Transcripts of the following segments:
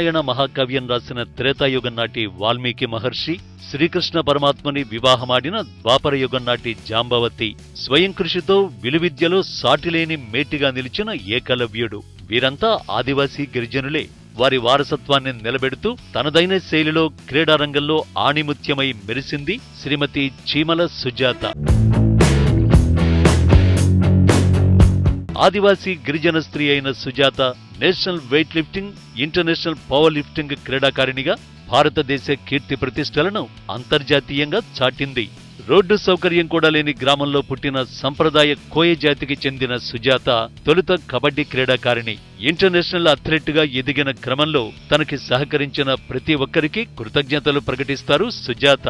రామాయణ మహాకావ్యం రాసిన త్రేతాయుగం నాటి వాల్మీకి మహర్షి శ్రీకృష్ణ పరమాత్మని వివాహమాడిన ద్వాపరయుగం నాటి జాంబవతి స్వయం కృషితో విలువిద్యలో సాటిలేని మేటిగా నిలిచిన ఏకలవ్యుడు. వీరంతా ఆదివాసీ గిరిజనులే. వారి వారసత్వాన్ని నిలబెడుతూ తనదైన శైలిలో క్రీడారంగంలో ఆణిముత్యమై మెరిసింది శ్రీమతి చీమల సుజాత. ఆదివాసీ గిరిజన స్త్రీ అయిన Sujatha national weight lifting international power lifting క్రీడాకారిణిగా భారతదేశ కీర్తి ప్రతిష్టలను అంతర్జాతీయంగా చాటింది. రోడ్డు సౌకర్యం కూడా లేని గ్రామంలో పుట్టిన సంప్రదాయ కోయ జాతికి చెందిన సుజాత తొలుత కబడ్డీ క్రీడాకారిణి. ఇంటర్నేషనల్ అథ్లెట్గా ఎదిగిన క్రమంలో తనకి సహకరించిన ప్రతి ఒక్కరికి కృతజ్ఞతలు ప్రకటిస్తారు సుజాత.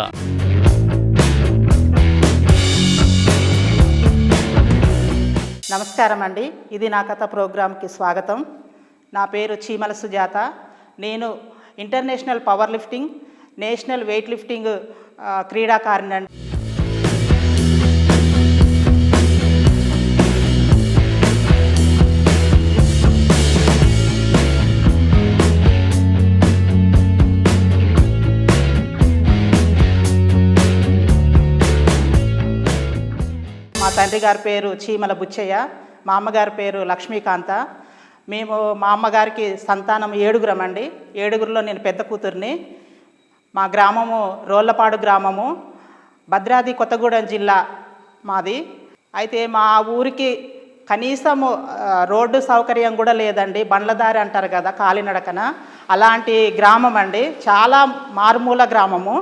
నమస్కారం అండి ఇది నా కథ ప్రోగ్రాంకి స్వాగతం. నా పేరు చీమల సుజాత. నేను international power lifting national weight lifting ఆ, క్రీడాకారిణి తండ్రి గారి పేరు చీమల బుచ్చయ్య మా అమ్మగారి పేరు లక్ష్మీకాంత. మేము మా అమ్మగారికి సంతానం ఏడుగురం అండి. ఏడుగురిలో నేను పెద్ద కూతుర్ని. మా గ్రామము రోళ్ళపాడు గ్రామము భద్రాద్రి కొత్తగూడెం జిల్లా మాది. అయితే మా ఊరికి కనీసము రోడ్డు సౌకర్యం కూడా లేదండి. బండ్లదారి అంటారు కదా కాలినడకన. అలాంటి గ్రామం అండి. చాలా మారుమూల గ్రామము.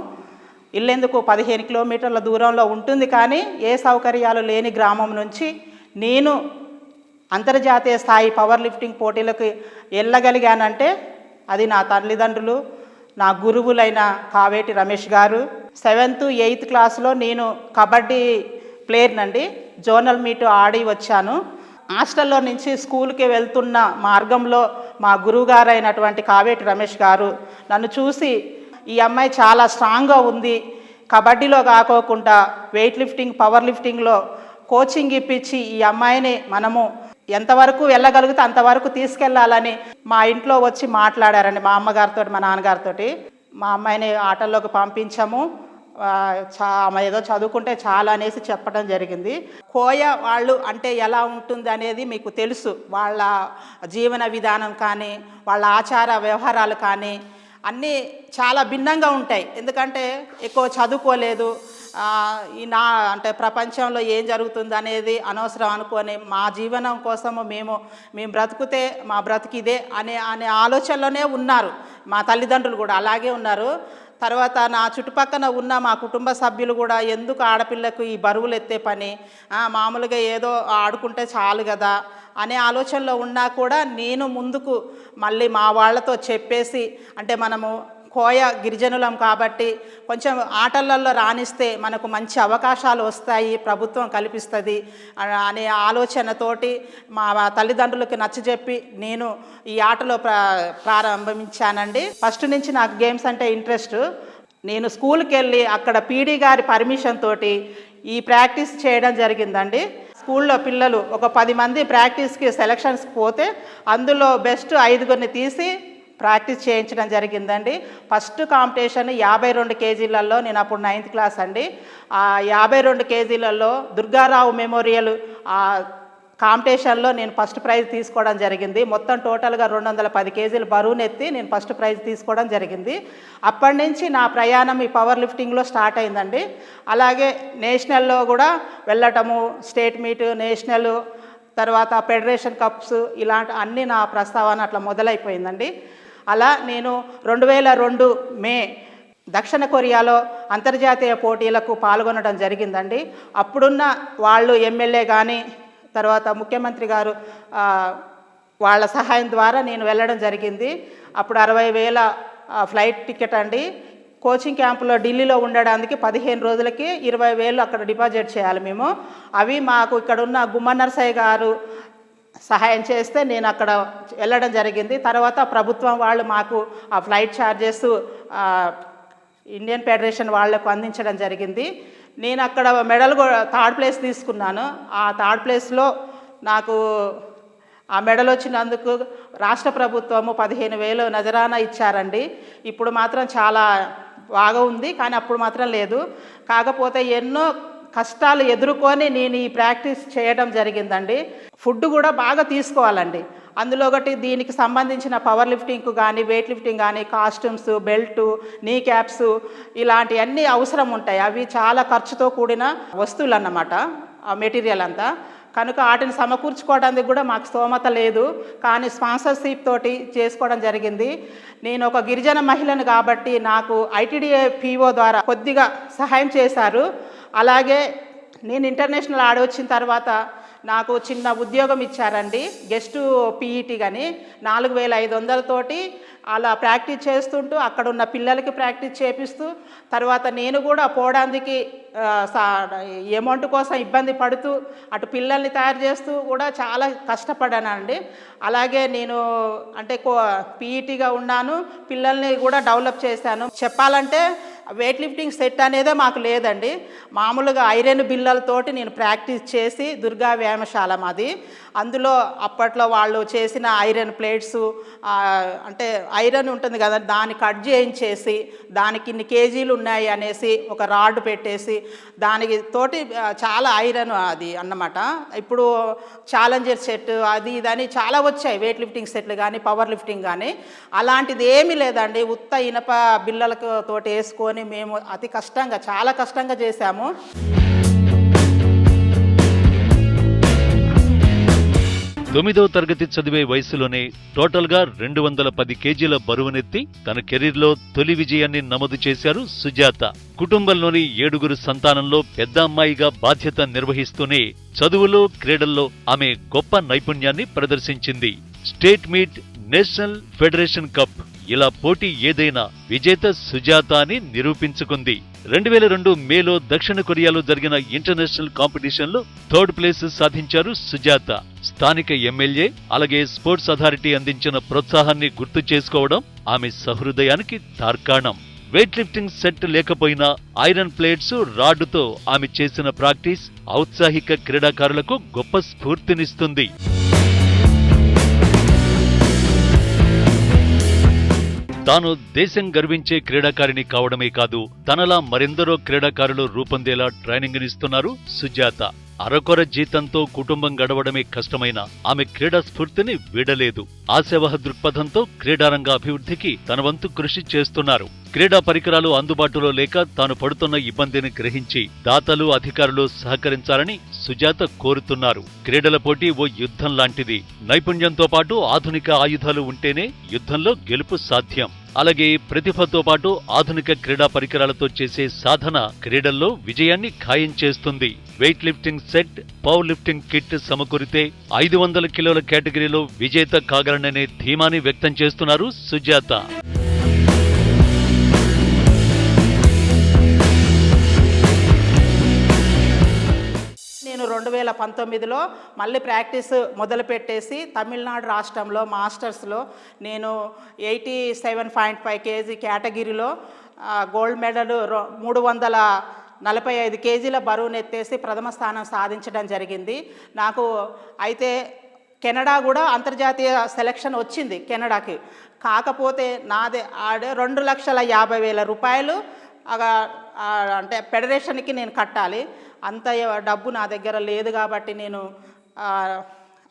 ఇల్లెందుకు పదిహేను కిలోమీటర్ల దూరంలో ఉంటుంది కానీ ఏ సౌకర్యాలు లేని గ్రామం నుంచి నేను అంతర్జాతీయ స్థాయి పవర్ లిఫ్టింగ్ పోటీలకు వెళ్ళగలిగానంటే అది నా తల్లిదండ్రులు నా గురువులైన కావేటి రమేష్ గారు. సెవెంత్ ఎయిత్ క్లాస్లో నేను కబడ్డీ ప్లేయర్నండి జోనల్ మీట్ ఆడి వచ్చాను. హాస్టల్లో నుంచి స్కూల్కి వెళ్తున్న మార్గంలో మా గురువుగారైనటువంటి కావేటి రమేష్ గారు నన్ను చూసి ఈ అమ్మాయి చాలా స్ట్రాంగ్గా ఉంది. కబడ్డీలో కాకోకుండా వెయిట్ లిఫ్టింగ్ పవర్ లిఫ్టింగ్లో కోచింగ్ ఇప్పించి ఈ అమ్మాయిని మనము ఎంతవరకు వెళ్ళగలిగితే అంతవరకు తీసుకెళ్ళాలని మా ఇంట్లో వచ్చి మాట్లాడారండి మా అమ్మగారితో మా నాన్నగారితో మా అమ్మాయిని ఆటల్లోకి పంపించాము. చా ఆమె ఏదో చదువుకుంటే చాలా అనేసి చెప్పడం జరిగింది. కోయ వాళ్ళు అంటే ఎలా ఉంటుంది అనేది మీకు తెలుసు. వాళ్ళ జీవన విధానం కానీ వాళ్ళ ఆచార వ్యవహారాలు కానీ అన్నీ చాలా భిన్నంగా ఉంటాయి. ఎందుకంటే ఎక్కువ చదువుకోలేదు. ఈ నా అంటే ప్రపంచంలో ఏం జరుగుతుంది అనేది అనవసరం అనుకొని మా జీవనం కోసము మేము మేము బ్రతుకుతే మా బ్రతికిదే అనే అనే ఆలోచనలోనే ఉన్నారు. మా తల్లిదండ్రులు కూడా అలాగే ఉన్నారు. తర్వాత నా చుట్టుపక్కన ఉన్న మా కుటుంబ సభ్యులు కూడా ఎందుకు ఆడపిల్లకు ఈ బరువులు ఎత్తే పని? మామూలుగా ఏదో ఆడుకుంటే చాలు కదా అనే ఆలోచనలో ఉన్నా కూడా నేను ముందుకు మళ్ళీ మా వాళ్ళతో చెప్పేసి అంటే మనము కోయ గిరిజనులం కాబట్టి కొంచెం ఆటలలో రాణిస్తే మనకు మంచి అవకాశాలు వస్తాయి ప్రభుత్వం కల్పిస్తుంది అనే ఆలోచనతోటి మా తల్లిదండ్రులకు నచ్చజెప్పి నేను ఈ ఆటలో ప్రారంభించానండి. ఫస్ట్ నుంచి నాకు గేమ్స్ అంటే ఇంట్రెస్ట్. నేను స్కూల్కి వెళ్ళి అక్కడ పీడీ గారి పర్మిషన్ తోటి ఈ ప్రాక్టీస్ చేయడం జరిగిందండి. స్కూల్లో పిల్లలు ఒక పది మంది ప్రాక్టీస్కి సెలక్షన్స్కి పోతే అందులో బెస్ట్ ఐదుగురిని తీసి ప్రాక్టీస్ చేయించడం జరిగిందండి. ఫస్ట్ కాంపిటీషన్ యాభై రెండు కేజీలలో నేను అప్పుడు నైన్త్ క్లాస్ అండి. ఆ యాభై రెండు కేజీలలో దుర్గారావు మెమోరియల్ ఆ కాంపిటీషన్లో నేను ఫస్ట్ ప్రైజ్ తీసుకోవడం జరిగింది. మొత్తం టోటల్గా రెండు వందల పది కేజీలు బరువునెత్తి నేను ఫస్ట్ ప్రైజ్ తీసుకోవడం జరిగింది. అప్పటి నుంచి నా ప్రయాణం ఈ పవర్ లిఫ్టింగ్లో స్టార్ట్ అయిందండి. అలాగే నేషనల్లో కూడా వెళ్ళటము స్టేట్ మీట్ నేషనల్ తర్వాత ఫెడరేషన్ కప్స్ ఇలాంటి అన్నీ నా ప్రస్తావన అట్లా మొదలైపోయిందండి. అలా నేను రెండు వేల రెండు మే దక్షిణ కొరియాలో అంతర్జాతీయ పోటీలకు పాల్గొనడం జరిగిందండి. అప్పుడున్న వాళ్ళు ఎమ్మెల్యే కానీ తర్వాత ముఖ్యమంత్రి గారు వాళ్ళ సహాయం ద్వారా నేను వెళ్ళడం జరిగింది. అప్పుడు అరవై వేల ఫ్లైట్ టికెట్ అండి. కోచింగ్ క్యాంపులో ఢిల్లీలో ఉండడానికి పదిహేను రోజులకి ఇరవై వేలు అక్కడ డిపాజిట్ చేయాలి మేము. అవి మాకు ఇక్కడ ఉన్న గుమ్మన్నర్సయ్య గారు సహాయం చేస్తే నేను అక్కడ వెళ్ళడం జరిగింది. తర్వాత ప్రభుత్వం వాళ్ళు మాకు ఆ ఫ్లైట్ ఛార్జెస్ ఇండియన్ ఫెడరేషన్ వాళ్ళకు అందించడం జరిగింది. నేను అక్కడ మెడల్ కూడా థర్డ్ ప్లేస్ తీసుకున్నాను. ఆ థర్డ్ ప్లేస్లో నాకు ఆ మెడల్ వచ్చినందుకు రాష్ట్ర ప్రభుత్వము పదిహేను వేలు నజరానా ఇచ్చారండి. ఇప్పుడు మాత్రం చాలా బాగా ఉంది కానీ అప్పుడు మాత్రం లేదు. కాకపోతే ఎన్నో కష్టాలు ఎదుర్కొని నేను ఈ ప్రాక్టీస్ చేయడం జరిగిందండి. ఫుడ్ కూడా బాగా తీసుకోవాలండి. అందులో ఒకటి దీనికి సంబంధించిన పవర్ లిఫ్టింగ్కు కానీ వెయిట్ లిఫ్టింగ్ కానీ కాస్ట్యూమ్స్ బెల్టు నీ క్యాప్స్ ఇలాంటివన్నీ అవసరం ఉంటాయి. అవి చాలా ఖర్చుతో కూడిన వస్తువులు అన్నమాట ఆ మెటీరియల్ అంతా. కనుక వాటిని సమకూర్చుకోవడానికి కూడా మాకు స్తోమత లేదు. కానీ స్పాన్సర్షిప్ తోటి చేసుకోవడం జరిగింది. నేను ఒక గిరిజన మహిళను కాబట్టి నాకు ఐటీడీఏ పీఓ ద్వారా కొద్దిగా సహాయం చేశారు. అలాగే నేను ఇంటర్నేషనల్ ఆడొచ్చిన వచ్చిన తర్వాత నాకు చిన్న ఉద్యోగం ఇచ్చారండి. గెస్ట్ పీఈటీ కానీ నాలుగు వేల ఐదు వందలతోటి అలా ప్రాక్టీస్ చేస్తుంటూ అక్కడ ఉన్న పిల్లలకి ప్రాక్టీస్ చేపిస్తూ తర్వాత నేను కూడా పోవడానికి అమౌంట్ కోసం ఇబ్బంది పడుతూ అటు పిల్లల్ని తయారు చేస్తూ కూడా చాలా కష్టపడ్డానండి అలాగే నేను అంటే కో పీఈటీగా ఉన్నాను. పిల్లల్ని కూడా డెవలప్ చేశాను. చెప్పాలంటే వెయిట్ లిఫ్టింగ్ సెట్ అనేదే మాకు లేదండి. మామూలుగా ఐరన్ బిల్లలతోటి నేను ప్రాక్టీస్ చేసి దుర్గా వ్యాయామశాల మాది. అందులో అప్పట్లో వాళ్ళు చేసిన ఐరన్ ప్లేట్స్ అంటే ఐరన్ ఉంటుంది కదా దాన్ని కట్ చేయించేసి దానికి ఇన్ని కేజీలు ఉన్నాయి అనేసి ఒక రాడ్ పెట్టేసి దానికి తోటి చాలా ఐరన్ అది అన్నమాట. ఇప్పుడు ఛాలెంజర్ సెట్ అది ఇదని చాలా వచ్చాయి వెయిట్ లిఫ్టింగ్ సెట్లు కానీ పవర్ లిఫ్టింగ్ కానీ అలాంటిది ఏమీ లేదండి ఉత్త ఇనప బిల్లలకు తోటి వేసుకొని మేము అతి కష్టంగా చాలా కష్టంగా చేశాము. తొమ్మిదో తరగతి చదివే వయసులోనే టోటల్గా రెండు వందల పది కేజీల బరువునెత్తి తన కెరీర్లో తొలి విజయాన్ని నమోదు చేశారు సుజాత. కుటుంబంలోని ఏడుగురు సంతానంలో పెద్ద అమ్మాయిగా బాధ్యత నిర్వహిస్తూనే చదువులో క్రీడల్లో ఆమె గొప్ప నైపుణ్యాన్ని ప్రదర్శించింది. State meet national federation cup. ఇలా పోటీ ఏదైనా విజేత సుజాత అని నిరూపించుకుంది. రెండు వేల రెండు మేలో దక్షిణ కొరియాలో జరిగిన ఇంటర్నేషనల్ కాంపిటీషన్లో థర్డ్ ప్లేస్ సాధించారు సుజాత. స్థానిక ఎమ్మెల్యే అలాగే స్పోర్ట్స్ అథారిటీ అందించిన ప్రోత్సాహాన్ని గుర్తు చేసుకోవడం ఆమె సహృదయానికి తార్కాణం. వెయిట్ లిఫ్టింగ్ సెట్ లేకపోయినా ఐరన్ ప్లేట్స్ రాడ్డుతో ఆమె చేసిన ప్రాక్టీస్ ఔత్సాహిక క్రీడాకారులకు గొప్ప స్ఫూర్తినిస్తుంది. తాను దేశం గర్వించే క్రీడాకారిణి కావడమే కాదు తనలా మరెందరో క్రీడాకారులు రూపొందేలా ట్రైనింగ్నిస్తున్నారు సుజాత. అరకొర జీతంతో కుటుంబం గడవడమే కష్టమైన ఆమె క్రీడా స్ఫూర్తిని వీడలేదు. ఆశావహ దృక్పథంతో క్రీడారంగ అభివృద్ధికి తన వంతు కృషి చేస్తున్నారు. క్రీడా పరికరాలు అందుబాటులో లేక తాను పడుతున్న ఇబ్బందిని గ్రహించి దాతలు అధికారులు సహకరించాలని సుజాత కోరుతున్నారు. క్రీడల పోటీ ఓ యుద్ధం లాంటిది. నైపుణ్యంతో పాటు ఆధునిక ఆయుధాలు ఉంటేనే యుద్ధంలో గెలుపు సాధ్యం. అలాగే ప్రతిభతో పాటు ఆధునిక క్రీడా పరికరాలతో చేసే సాధన క్రీడల్లో విజయాన్ని ఖాయం చేస్తుంది. Weight lifting set power lifting kit సమకూరితే ఐదు వందల కిలోల కేటగిరీలో విజేత కాగలననే ధీమాని వ్యక్తం చేస్తున్నారు సుజాత. రెండు వేల పంతొమ్మిదిలో మళ్ళీ ప్రాక్టీస్ మొదలుపెట్టేసి తమిళనాడు రాష్ట్రంలో మాస్టర్స్లో నేను eighty seven point five KG కేటగిరీలో గోల్డ్ మెడల్ రొ- మూడు వందల నలభై ఐదు కేజీల బరువును ఎత్తేసి ప్రథమ స్థానం సాధించడం జరిగింది. నాకు అయితే కెనడా కూడా అంతర్జాతీయ సెలక్షన్ వచ్చింది కెనడాకి. కాకపోతే నాదే ఆడే రెండు లక్షల యాభై వేల రూపాయలు అంటే ఫెడరేషన్కి నేను కట్టాలి. అంత డబ్బు నా దగ్గర లేదు కాబట్టి నేను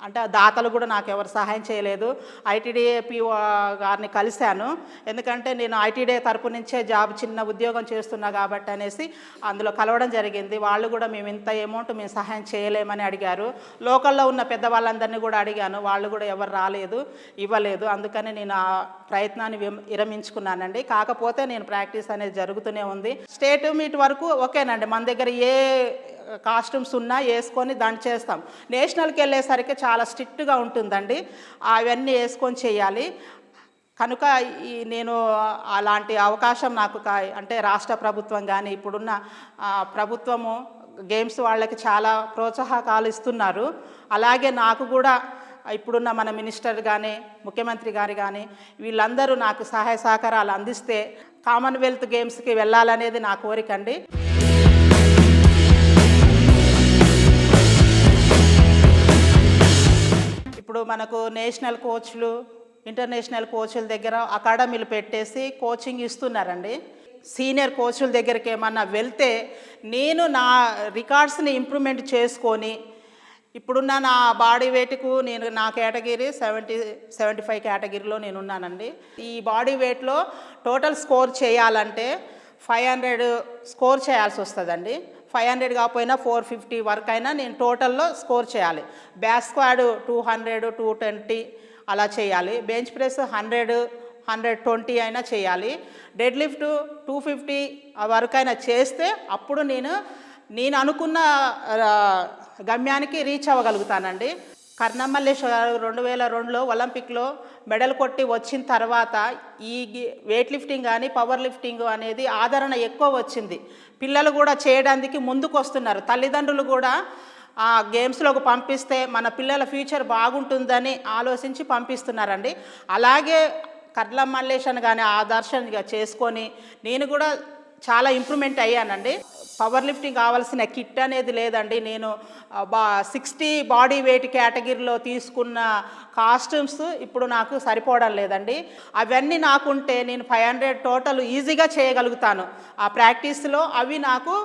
అంటే ఆ దాతలు కూడా నాకు ఎవరు సహాయం చేయలేదు. ఐటీడీఏ పిఓ గారిని కలిశాను. ఎందుకంటే నేను ఐటీడీఏ తరపు నుంచే జాబ్ చిన్న ఉద్యోగం చేస్తున్నా కాబట్టి అనేసి అందులో కలవడం జరిగింది. వాళ్ళు కూడా మేము ఇంత అమౌంట్ మేము సహాయం చేయలేమని అడిగారు. లోకల్లో ఉన్న పెద్దవాళ్ళందరినీ కూడా అడిగాను. వాళ్ళు కూడా ఎవరు రాలేదు ఇవ్వలేదు. అందుకని నేను ఆ ప్రయత్నాన్ని విరమించుకున్నానండి. కాకపోతే నేను ప్రాక్టీస్ అనేది జరుగుతూనే ఉంది. స్టేట్ మీట్ వరకు ఓకేనండి. మన దగ్గర ఏ కాస్ట్యూమ్స్ ఉన్నా వేసుకొని దాన్ని చేస్తాం. నేషనల్కి వెళ్ళేసరికి చాలా స్ట్రిక్ట్గా ఉంటుందండి. అవన్నీ వేసుకొని చేయాలి. కనుక ఈ నేను అలాంటి అవకాశం నాకు కా- అంటే రాష్ట్ర ప్రభుత్వం కానీ ఇప్పుడున్న ప్రభుత్వము గేమ్స్ వాళ్ళకి చాలా ప్రోత్సాహకాలు ఇస్తున్నారు. అలాగే నాకు కూడా ఇప్పుడున్న మన మినిస్టర్ కానీ ముఖ్యమంత్రి గారు కానీ వీళ్ళందరూ నాకు సహాయ సహకారాలు అందిస్తే కామన్వెల్త్ గేమ్స్కి వెళ్ళాలనేది నా కోరిక ఇప్పుడు మనకు నేషనల్ కోచ్లు ఇంటర్నేషనల్ కోచ్ల దగ్గర అకాడమీలు పెట్టేసి కోచింగ్ ఇస్తున్నారండి. సీనియర్ కోచ్ల దగ్గరికి ఏమన్నా వెళ్తే నేను నా రికార్డ్స్ని ఇంప్రూవ్మెంట్ చేసుకొని ఇప్పుడున్న నా బాడీ వెయిట్కు నేను నా కేటగిరీ సెవెంటీ సెవెంటీ ఫైవ్ కేటగిరీలో నేను ఉన్నానండి ఈ బాడీ వెయిట్లో టోటల్ స్కోర్ చేయాలంటే ఫైవ్ హండ్రెడ్ స్కోర్ చేయాల్సి వస్తుందండి. ఫైవ్ హండ్రెడ్ కాకపోయినా ఫోర్ ఫిఫ్టీ వరకు అయినా నేను టోటల్లో స్కోర్ చేయాలి. Back squad two hundred two twenty అలా చేయాలి. Bench press hundred hundred twenty అయినా చేయాలి. డెడ్ లిఫ్ట్ టూ ఫిఫ్టీ వరకు అయినా చేస్తే అప్పుడు నేను నేను అనుకున్న గమ్యానికి రీచ్ అవ్వగలుగుతానండి. కర్ణమల్లేశ్వర రెండు వేల రెండులో ఒలింపిక్లో మెడల్ కొట్టి వచ్చిన తర్వాత ఈ వెయిట్ లిఫ్టింగ్ కానీ పవర్ లిఫ్టింగ్ అనేది ఆదరణ ఎక్కువ వచ్చింది. పిల్లలు కూడా చేయడానికి ముందుకు వస్తున్నారు తల్లిదండ్రులు కూడా ఆ గేమ్స్లోకి పంపిస్తే మన పిల్లల ఫ్యూచర్ బాగుంటుందని ఆలోచించి పంపిస్తున్నారండి. అలాగే కర్ల మల్లేషన్ కానీ ఆదర్శంగా చేసుకొని నేను కూడా చాలా ఇంప్రూవ్మెంట్ అయ్యానండి. పవర్ లిఫ్టింగ్ కావాల్సిన కిట్ అనేది లేదండి. నేను బా సిక్స్టీ బాడీ వెయిట్ కేటగిరీలో తీసుకున్న కాస్ట్యూమ్స్ ఇప్పుడు నాకు సరిపోవడం లేదండి. అవన్నీ నాకుంటే నేను ఫైవ్ హండ్రెడ్ టోటల్ ఈజీగా చేయగలుగుతాను. ఆ ప్రాక్టీస్లో అవి నాకు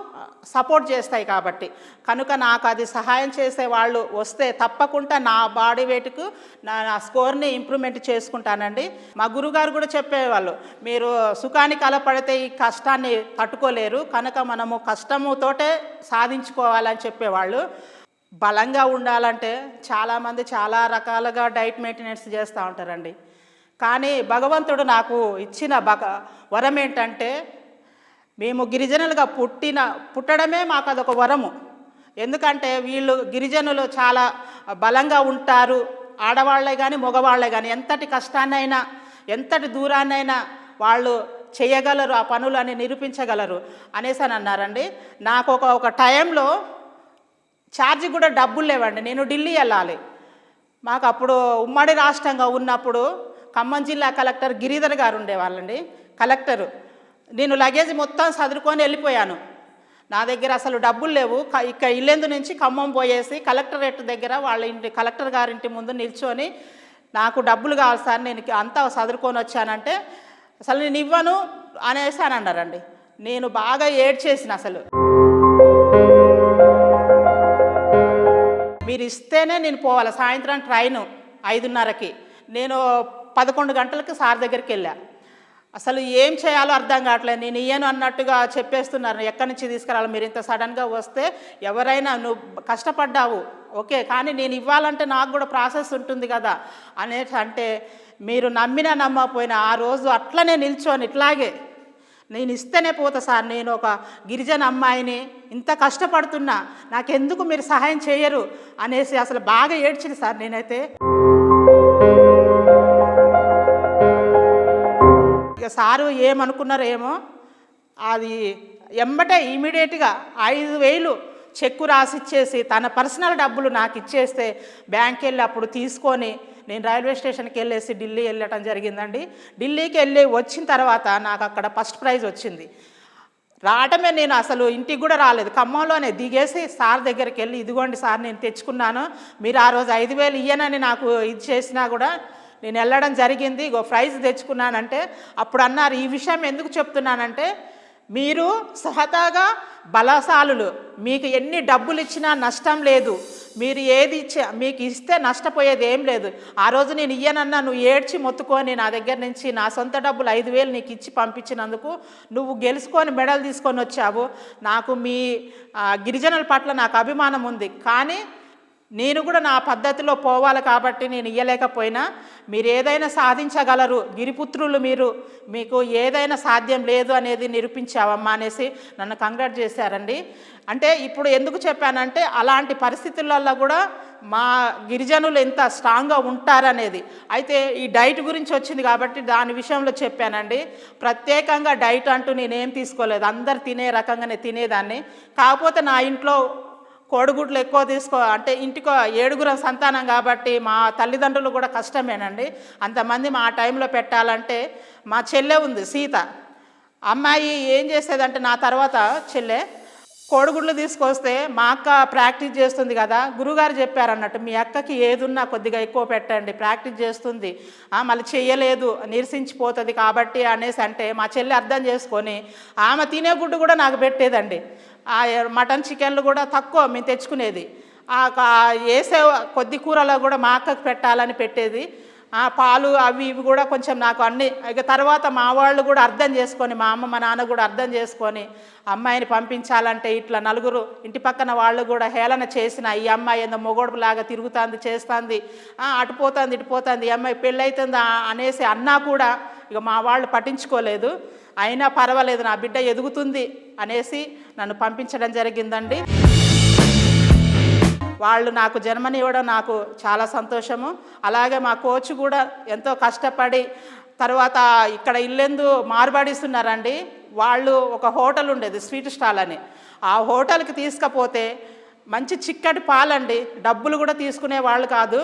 సపోర్ట్ చేస్తాయి కాబట్టి. కనుక నాకు అది సహాయం చేసే వాళ్ళు వస్తే తప్పకుండా నా బాడీ వెయిట్కు నా నా స్కోర్ని ఇంప్రూవ్మెంట్ చేసుకుంటానండి. మా గురుగారు కూడా చెప్పేవాళ్ళు మీరు సుఖానికి అలపడితే ఈ కష్టాన్ని తట్టుకోలేరు. కనుక మనము కష్ట కష్టముతోటే సాధించుకోవాలని చెప్పేవాళ్ళు. బలంగా ఉండాలంటే చాలామంది చాలా రకాలుగా డైట్ మెయింటెనెన్స్ చేస్తూ ఉంటారండి. కానీ భగవంతుడు నాకు ఇచ్చిన బగ వరం ఏంటంటే మేము గిరిజనులుగా పుట్టిన పుట్టడమే మాకు అదొక వరము. ఎందుకంటే వీళ్ళు గిరిజనులు చాలా బలంగా ఉంటారు. ఆడవాళ్ళే కానీ మగవాళ్ళే కానీ ఎంతటి కష్టాన్నైనా ఎంతటి దూరాన్నైనా వాళ్ళు చేయగలరు ఆ పనులని నిరూపించగలరు అనేసి అని అన్నారండి. నాకు ఒక ఒక టైంలో ఛార్జ్ కూడా డబ్బులు లేవండి నేను ఢిల్లీ వెళ్ళాలి. మాకు అప్పుడు ఉమ్మడి రాష్ట్రంగా ఉన్నప్పుడు ఖమ్మం జిల్లా కలెక్టర్ గిరిధర్ గారు ఉండేవాళ్ళండి కలెక్టరు. నేను లగేజ్ మొత్తం సదురుకొని వెళ్ళిపోయాను. నా దగ్గర అసలు డబ్బులు లేవు ఇక్కడ ఇల్లేందు ఇల్లెందు నుంచి ఖమ్మం పోయేసి కలెక్టరేట్ దగ్గర వాళ్ళ ఇంటి కలెక్టర్ గారింటి ముందు నిల్చొని నాకు డబ్బులు కావాలి సార్ నేను అంతా సదురుకొని వచ్చానంటే అసలు నేను ఇవ్వను అనేసి అని అన్నారండి. నేను బాగా ఏడ్చేసిన అసలు. మీరు ఇస్తేనే నేను పోవాలి. సాయంత్రం ట్రైను ఐదున్నరకి. నేను పదకొండు గంటలకు సార్ దగ్గరికి వెళ్ళా. అసలు ఏం చేయాలో అర్థం కావట్లేదు. నేను ఇయ్యను అన్నట్టుగా చెప్పేస్తున్నారు. ఎక్కడి నుంచి తీసుకురావాలి? మీరు ఇంత సడన్గా వస్తే ఎవరైనా నువ్వు కష్టపడ్డావు. ఓకే కానీ నేను ఇవ్వాలంటే నాకు కూడా ప్రాసెస్ ఉంటుంది కదా అనేసి అంటే మీరు నమ్మినా నమ్మకపోయినా ఆ రోజు అట్లనే నిల్చొని ఇట్లాగే నేను ఇస్తేనే పోతా సార్ నేను ఒక గిరిజన అమ్మాయిని ఇంత కష్టపడుతున్నా నాకెందుకు మీరు సహాయం చేయరు? అనేసి అసలు బాగా ఏడ్చింది సార్ నేనైతే. ఇక సారు ఏమనుకున్నారో ఏమో అది ఎంబటే ఇమీడియట్గా ఐదు వేలు చెక్కు రాసిచ్చేసి తన పర్సనల్ డబ్బులు నాకు ఇచ్చేస్తే బ్యాంక్ వెళ్ళి అప్పుడు తీసుకొని నేను రైల్వే స్టేషన్కి వెళ్ళేసి ఢిల్లీ వెళ్ళటం జరిగిందండి. ఢిల్లీకి వెళ్ళి వచ్చిన తర్వాత నాకు అక్కడ ఫస్ట్ ప్రైజ్ వచ్చింది. రావటమే నేను అసలు ఇంటికి కూడా రాలేదు. ఖమ్మంలోనే దిగేసి సార్ దగ్గరికి వెళ్ళి ఇదిగోండి సార్ నేను తెచ్చుకున్నాను. మీరు ఆ రోజు ఐదు వేలు ఇయ్యనని నాకు ఇది చేసినా కూడా నేను వెళ్ళడం జరిగింది. ఇగో ప్రైజ్ తెచ్చుకున్నానంటే అప్పుడు అన్నారు ఈ విషయం ఎందుకు చెప్తున్నానంటే మీరు సహతాగా బలశాలులు. మీకు ఎన్ని డబ్బులు ఇచ్చినా నష్టం లేదు. మీరు ఏది ఇచ్చే మీకు ఇస్తే నష్టపోయేది ఏం లేదు. ఆ రోజు నేను ఇయ్యనన్నా నువ్వు ఏడ్చి మొత్తుకొని నా దగ్గర నుంచి నా సొంత డబ్బులు ఐదు వేలు నీకు ఇచ్చి పంపించినందుకు నువ్వు గెలుచుకొని మెడల్ తీసుకొని వచ్చావు. నాకు మీ గిరిజనుల పట్ల నాకు అభిమానం ఉంది. కానీ నేను కూడా నా పద్ధతిలో పోవాలి కాబట్టి నేను ఇయ్యలేకపోయినా మీరు ఏదైనా సాధించగలరు. గిరిపుత్రులు మీరు మీకు ఏదైనా సాధ్యం లేదు అనేది నిరూపించావమ్మా అనేసి నన్ను కంగ్రాట్ చేశారండి. అంటే ఇప్పుడు ఎందుకు చెప్పానంటే అలాంటి పరిస్థితులలో కూడా మా గిరిజనులు ఎంత స్ట్రాంగ్గా ఉంటారనేది. అయితే ఈ డైట్ గురించి వచ్చింది కాబట్టి దాని విషయంలో చెప్పానండి. ప్రత్యేకంగా డైట్ అంటూ నేనేం తీసుకోలేదు. అందరు తినే రకంగానే తినేదాన్ని. కాకపోతే నా ఇంట్లో కోడిగుడ్లు ఎక్కువ తీసుకో అంటే ఇంటికో ఏడుగురం సంతానం కాబట్టి మా తల్లిదండ్రులు కూడా కష్టమేనండి. అంతమంది మా టైంలో పెట్టాలంటే మా చెల్లె ఉంది సీత. అమ్మాయి ఏం చేసేదంటే నా తర్వాత చెల్లె కోడిగుడ్లు తీసుకొస్తే మా అక్క ప్రాక్టీస్ చేస్తుంది కదా గురుగారు చెప్పారు అన్నట్టు మీ అక్కకి ఏదున్నా కొద్దిగా ఎక్కువ పెట్టండి ప్రాక్టీస్ చేస్తుంది. మళ్ళీ చెయ్యలేదు నిరసించిపోతుంది కాబట్టి అనేసి అంటే మా చెల్లి అర్థం చేసుకొని ఆమె తినే గుడ్డు కూడా నాకు పెట్టేదండి. ఆ మటన్ చికెన్లు కూడా తక్కువ మేము తెచ్చుకునేది. ఆ కా- వేసే కొద్ది కూరలో కూడా మా అక్కకు పెట్టాలని పెట్టేది. ఆ పాలు అవి ఇవి కూడా కొంచెం నాకు అన్ని ఇక తర్వాత మా వాళ్ళు కూడా అర్థం చేసుకొని మా అమ్మ మా నాన్న కూడా అర్థం చేసుకొని అమ్మాయిని పంపించాలంటే ఇట్లా నలుగురు ఇంటి పక్కన వాళ్ళు కూడా హేళన చేసిన ఈ అమ్మాయి ఏందో మొగోడులాగా తిరుగుతుంది చేస్తుంది అటు పోతుంది ఇటు పోతుంది ఈ అమ్మాయి పెళ్ళైతుంది అనేసి అన్నా కూడా ఇక మా వాళ్ళు పట్టించుకోలేదు. అయినా పర్వాలేదు నా బిడ్డ ఎదుగుతుంది అనేసి నన్ను పంపించడం జరిగిందండి. వాళ్ళు నాకు జన్మనివ్వడం నాకు చాలా సంతోషము. అలాగే మా కోచ్ కూడా ఎంతో కష్టపడి తర్వాత ఇక్కడ ఇల్లెందు మార్బాడిస్తున్నారండి వాళ్ళు ఒక హోటల్ ఉండేది స్వీట్ స్టాల్ అని. ఆ హోటల్కి తీసుకపోతే మంచి చిక్కటి పాలండి. డబ్బులు కూడా తీసుకునే వాళ్ళు కాదు.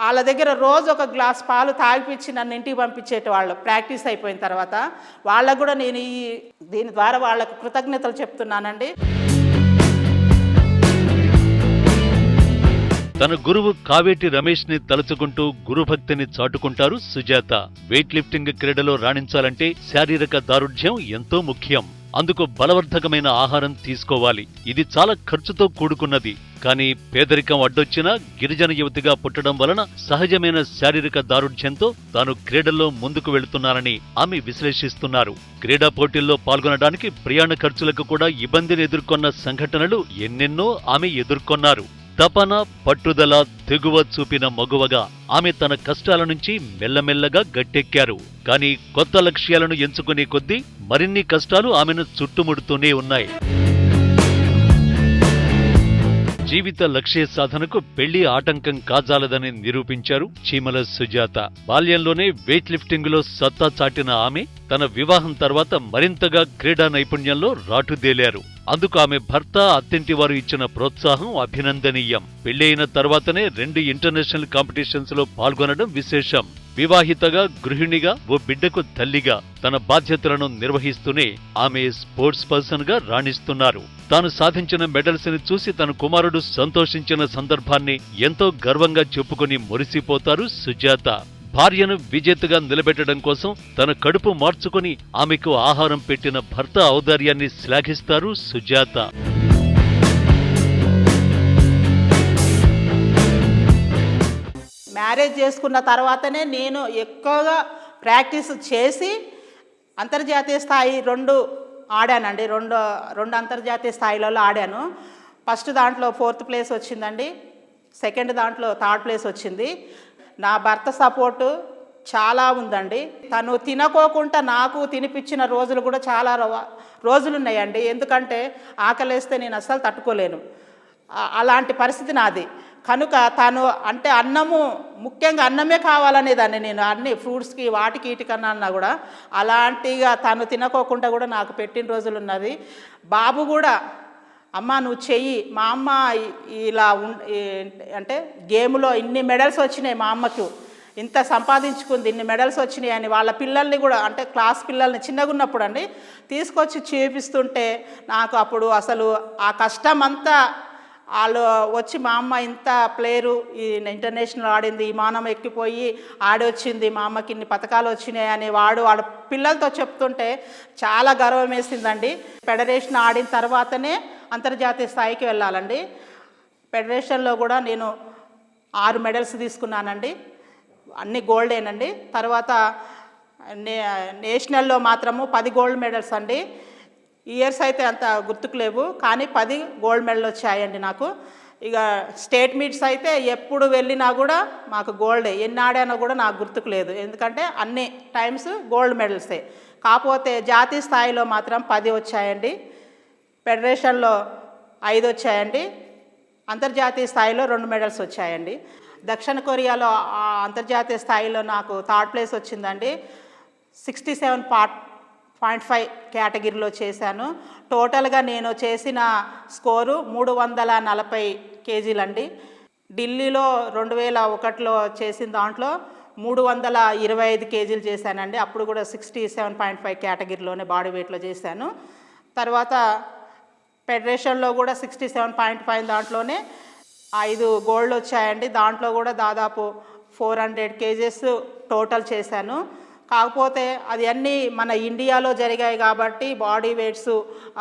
వాళ్ళ దగ్గర రోజు ఒక గ్లాస్ పాలు తాగిపించి నన్ను ఇంటికి పంపించేటి వాళ్ళు. ప్రాక్టీస్ అయిపోయిన తర్వాత వాళ్ళకు కూడా నేను ఈ దీని ద్వారా వాళ్ళకు కృతజ్ఞతలు చెప్తున్నానండి. తన గురువు కావేటి రమేష్ని తలుచుకుంటూ గురుభక్తిని చాటుకుంటారు సుజాత. వెయిట్ లిఫ్టింగ్ క్రీడలో రాణించాలంటే శారీరక దారుఢ్యం ఎంతో ముఖ్యం. అందుకు బలవర్ధకమైన ఆహారం తీసుకోవాలి. ఇది చాలా ఖర్చుతో కూడుకున్నది. కానీ పేదరికం అడ్డొచ్చినా గిరిజన యువతిగా పుట్టడం వలన సహజమైన శారీరక దారుఢ్యంతో తాను క్రీడల్లో ముందుకు వెళుతున్నానని ఆమె విశ్లేషిస్తున్నారు. క్రీడా పోటీల్లో పాల్గొనడానికి ప్రయాణ ఖర్చులకు కూడా ఇబ్బందిని ఎదుర్కొన్న సంఘటనలు ఎన్నెన్నో ఆమె ఎదుర్కొన్నారు. తపన పట్టుదల తెగువ చూపిన మగువగా ఆమె తన కష్టాల నుంచి మెల్లమెల్లగా గట్టెక్కారు. కానీ కొత్త లక్ష్యాలను ఎంచుకునే కొద్దీ మరిన్ని కష్టాలు ఆమెను చుట్టుముడుతూనే ఉన్నాయి. జీవిత లక్ష్య సాధనకు పెళ్ళి ఆటంకం కాజాలదని నిరూపించారు చీమల సుజాత. బాల్యంలోనే వెయిట్ లిఫ్టింగ్లో సత్తా చాటిన ఆమె తన వివాహం తర్వాత మరింతగా క్రీడా నైపుణ్యంలో రాటుదేలారు. అందుకు ఆమె భర్త అత్తింటి వారు ఇచ్చిన ప్రోత్సాహం అభినందనీయం. పెళ్ళైన తర్వాతనే రెండు ఇంటర్నేషనల్ కాంపిటీషన్స్లో పాల్గొనడం విశేషం. వివాహితగా గృహిణిగా ఓ బిడ్డకు తల్లిగా తన బాధ్యతలను నిర్వహిస్తూనే ఆమె స్పోర్ట్స్ పర్సన్గా రాణిస్తున్నారు. తాను సాధించిన మెడల్స్ని చూసి తన కుమారుడు సంతోషించిన సందర్భాన్ని ఎంతో గర్వంగా చెప్పుకుని మురిసిపోతారు సుజాత. భార్యను విజేతగా నిలబెట్టడం కోసం తన కడుపు మార్చుకుని ఆమెకు ఆహారం పెట్టిన భర్త ఔదార్యాన్ని శ్లాఘిస్తారు సుజాత. మ్యారేజ్ చేసుకున్న తర్వాతనే నేను ఎక్కువగా ప్రాక్టీస్ చేసి అంతర్జాతీయ స్థాయి రెండు ఆడానండి. రెండు రెండు అంతర్జాతీయ స్థాయిలలో ఆడాను. ఫస్ట్ దాంట్లో ఫోర్త్ ప్లేస్ వచ్చిందండి. సెకండ్ దాంట్లో థర్డ్ ప్లేస్ వచ్చింది. నా భర్త సపోర్టు చాలా ఉందండి. తను తినకోకుండా నాకు తినిపించిన రోజులు కూడా చాలా రోజులు ఉన్నాయండి ఎందుకంటే ఆకలేస్తే నేను అస్సలు తట్టుకోలేను. అలాంటి పరిస్థితి నాది. కనుక తను అంటే అన్నము ముఖ్యంగా అన్నమే కావాలనేదాన్ని నేను. అన్ని ఫ్రూట్స్కి వాటికి వీటికన్నా అన్నా కూడా అలాంటిగా తను తినకోకుండా కూడా నాకు పెట్టిన రోజులు ఉన్నది బాబు కూడా అమ్మ నువ్వు చెయ్యి. మా అమ్మ ఇలా ఉం- అంటే గేమ్లో ఇన్ని మెడల్స్ వచ్చినాయి మా అమ్మకు. ఇంత సంపాదించుకుంది ఇన్ని మెడల్స్ వచ్చినాయి అని వాళ్ళ పిల్లల్ని కూడా అంటే క్లాస్ పిల్లల్ని చిన్నగా ఉన్నప్పుడు అండి తీసుకొచ్చి చూపిస్తుంటే నాకు అప్పుడు అసలు ఆ కష్టం అంతా వాళ్ళు వచ్చి మా అమ్మ ఇంత ప్లేయరు ఈ ఇంటర్నేషనల్ ఆడింది విమానం ఎక్కిపోయి ఆడొచ్చింది మా అమ్మకి ఇన్ని పథకాలు వచ్చినాయి అని వాడు వాడు పిల్లలతో చెప్తుంటే చాలా గర్వం వేసిందండి. ఫెడరేషన్ ఆడిన తర్వాతనే అంతర్జాతీయ స్థాయికి వెళ్ళాలండి. ఫెడరేషన్లో కూడా నేను ఆరు మెడల్స్ తీసుకున్నానండి. అన్ని గోల్డేనండి. తర్వాత నే నేషనల్లో మాత్రము పది గోల్డ్ మెడల్స్ అండి. ఇయర్స్ అయితే అంత గుర్తుకు లేవు కానీ పది గోల్డ్ మెడల్ వచ్చాయండి నాకు. ఇక స్టేట్ మీట్స్ అయితే ఎప్పుడు వెళ్ళినా కూడా మాకు గోల్డే ఎన్ని కూడా నాకు గుర్తుకు లేదు. ఎందుకంటే అన్ని టైమ్స్ గోల్డ్ మెడల్సే. కాకపోతే జాతీయ స్థాయిలో మాత్రం పది వచ్చాయండి. ఫెడరేషన్లో ఐదు వచ్చాయండి. అంతర్జాతీయ స్థాయిలో రెండు మెడల్స్ వచ్చాయండి. దక్షిణ కొరియాలో అంతర్జాతీయ స్థాయిలో నాకు థర్డ్ ప్లేస్ వచ్చిందండి. Sixty seven part point five కేటగిరీలో చేశాను. టోటల్గా నేను చేసిన స్కోరు మూడు వందల నలభై కేజీలండి. ఢిల్లీలో రెండు వేల ఒకటిలో చేసిన దాంట్లో మూడు వందల ఇరవై ఐదు కేజీలు చేశానండి. అప్పుడు కూడా సిక్స్టీ సెవెన్ పాయింట్ ఫైవ్ కేటగిరీలోనే బాడీ వెయిట్లో చేశాను. తర్వాత ఫెడరేషన్లో కూడా సిక్స్టీ సెవెన్ పాయింట్ ఫైవ్ దాంట్లోనే ఐదు గోల్డ్ వచ్చాయండి. దాంట్లో కూడా దాదాపు ఫోర్ హండ్రెడ్ కేజెస్ టోటల్ చేశాను. కాకపోతే అది అన్నీ మన ఇండియాలో జరిగాయి కాబట్టి body weights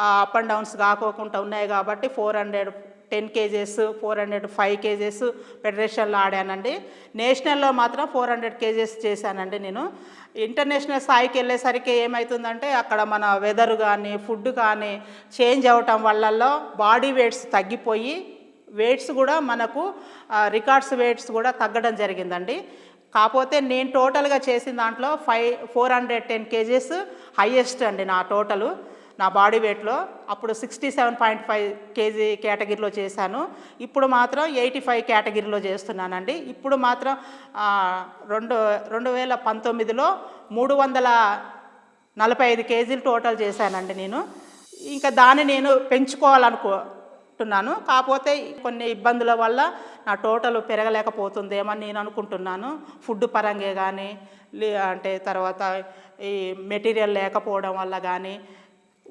up and downs కాకోకుండా ఉన్నాయి కాబట్టి four hundred ten kgs four hundred five kgs ఫెడరేషన్లో ఆడానండి. నేషనల్లో మాత్రం ఫోర్ హండ్రెడ్ కేజెస్ చేశానండి నేను. ఇంటర్నేషనల్ స్థాయికి వెళ్ళేసరికి ఏమవుతుందంటే అక్కడ మన వెదర్ కానీ ఫుడ్ కానీ చేంజ్ అవ్వటం వల్ల బాడీ వెయిట్స్ తగ్గిపోయి వెయిట్స్ కూడా మనకు రికార్డ్స్ వెయిట్స్ కూడా తగ్గడం జరిగిందండి. కాకపోతే నేను టోటల్గా చేసిన దాంట్లో five four hundred ten KGs highest అండి నా టోటలు నా బాడీ వెయిట్లో. అప్పుడు sixty seven point five KG కేటగిరీలో చేశాను. ఇప్పుడు మాత్రం ఎయిటీ ఫైవ్ కేటగిరీలో చేస్తున్నానండి. ఇప్పుడు మాత్రం రెండు రెండు వేల పంతొమ్మిదిలో మూడు వందల నలభై ఐదు కేజీలు టోటల్ చేశానండి నేను. ఇంకా దాన్ని నేను పెంచుకోవాలనుకో అనుకుంటున్నాను. కాకపోతే కొన్ని ఇబ్బందుల వల్ల నా టోటల్ పెరగలేకపోతుందేమని నేను అనుకుంటున్నాను. ఫుడ్ పరంగా కానీ లే- అంటే తర్వాత ఈ మెటీరియల్ లేకపోవడం వల్ల కానీ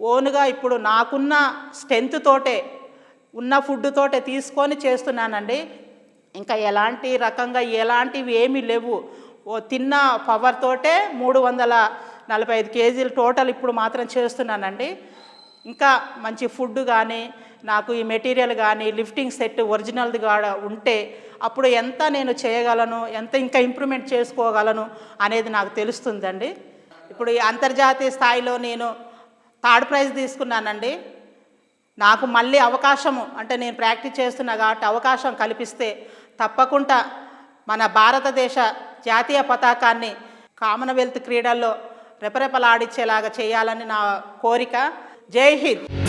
ఓన్గా ఇప్పుడు నాకున్న స్ట్రెంత్ తోటే ఉన్న ఫుడ్ తోటే తీసుకొని చేస్తున్నానండి. ఇంకా ఎలాంటి రకంగా ఎలాంటివి ఏమీ లేవు. ఓ తిన్న పవర్ తోటే మూడు వందల నలభై ఐదు కేజీలు టోటల్ ఇప్పుడు మాత్రం చేస్తున్నానండి. ఇంకా మంచి ఫుడ్ కానీ నాకు ఈ మెటీరియల్ కానీ లిఫ్టింగ్ సెట్ ఒరిజినల్ది కూడా ఉంటే అప్పుడు ఎంత నేను చేయగలను ఎంత ఇంకా ఇంప్రూవ్మెంట్ చేసుకోగలను అనేది నాకు తెలుస్తుందండి. ఇప్పుడు ఈ అంతర్జాతీయ స్థాయిలో నేను థర్డ్ ప్రైజ్ తీసుకున్నానండి. నాకు మళ్ళీ అవకాశము అంటే నేను ప్రాక్టీస్ చేస్తున్నా కాబట్టి అవకాశం కల్పిస్తే తప్పకుండా మన భారతదేశ జాతీయ పతాకాన్ని కామన్వెల్త్ క్రీడల్లో రెపరెపలాడించేలాగా చేయాలని నా కోరిక. జై హింద్!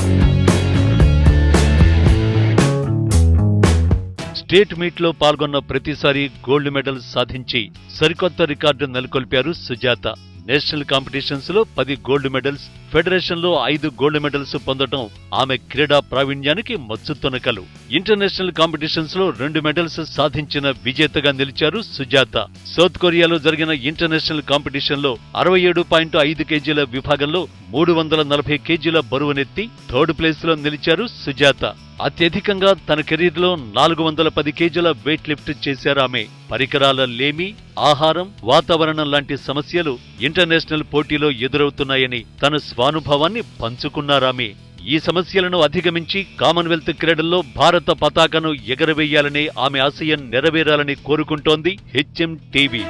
స్టేట్ మీట్లో పాల్గొన్న ప్రతిసారి గోల్డ్ మెడల్ సాధించి సరికొత్త రికార్డు నెలకొల్పారు సుజాత. నేషనల్ కాంపిటీషన్స్లో పది గోల్డ్ మెడల్స్ ఫెడరేషన్లో ఐదు గోల్డ్ మెడల్స్ పొందడం ఆమె క్రీడా ప్రావీణ్యానికి మచ్చు తునకలు. ఇంటర్నేషనల్ కాంపిటీషన్స్లో రెండు మెడల్స్ సాధించిన విజేతగా నిలిచారు సుజాత. సౌత్ కొరియాలో జరిగిన ఇంటర్నేషనల్ కాంపిటీషన్లో అరవై ఏడు పాయింట్ ఐదు కేజీల విభాగంలో మూడు వందల నలభై కేజీల బరువునెత్తి థర్డ్ ప్లేస్లో నిలిచారు సుజాత. అత్యధికంగా తన కెరీర్లో నాలుగు వందల పది కేజీల వెయిట్ లిఫ్ట్ చేశారు ఆమె. పరికరాల లేమి ఆహారం వాతావరణం లాంటి సమస్యలు ఇంటర్నేషనల్ పోటీలో ఎదురవుతున్నాయని తన స్వానుభవాన్ని పంచుకున్నారామె. ఈ సమస్యలను అధిగమించి కామన్వెల్త్ క్రీడల్లో భారత పతాకను ఎగరవేయాలనే ఆమె ఆశయం నెరవేరాలని కోరుకుంటోంది హెచ్ఎం టీవీ.